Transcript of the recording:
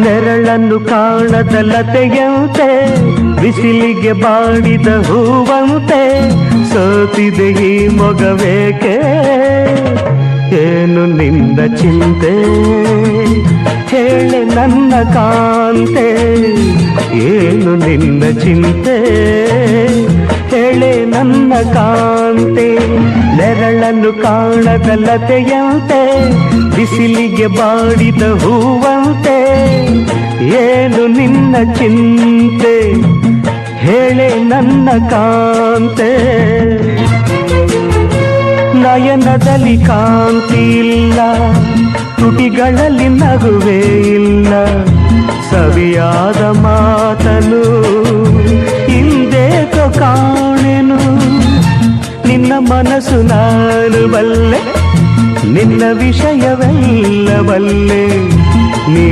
ನೆರಳನ್ನು ಕಾಣದ ಲತೆಯಂತೆ, ಬಿಸಿಲಿಗೆ ಬಾಡಿದ ಹೂವಂತೆ, ಸೋತಿದೆ ಈ ಮೊಗವೇಕೆ? ಏನು ನಿಂದ ಚಿಂತೆ? ಹೇಳೆ ನನ್ನ ಕಾಂತೆ, ಏನು ನಿನ್ನ ಚಿಂತೆ? ಹೇಳೆ ನನ್ನ ಕಾಂತೆ, ನೆರಳನ್ನು ಕಾಣದ ಲತೆಯಂತೆ, ಬಿಸಿಲಿಗೆ ಬಾಡಿದ ಹೂವಂತೆ ನಿನ್ನ ಚಿಂತೆ, ಹೇಳೆ ನನ್ನ ಕಾಂತೆ. ನಯನದಲ್ಲಿ ಕಾಂತಿ ಇಲ್ಲ, ತುಟಿಗಳಲ್ಲಿ ನಗುವೇ ಇಲ್ಲ. ಸವಿಯಾದ ಮಾತನು ಹಿಂದೇಕೋ ಕಾಣೆನು. ನಿನ್ನ ಮನಸ್ಸು ನಾನು ಬಲ್ಲೆ, ನಿನ್ನ ವಿಷಯವೆಲ್ಲ ಬಲ್ಲೆ. ನೀ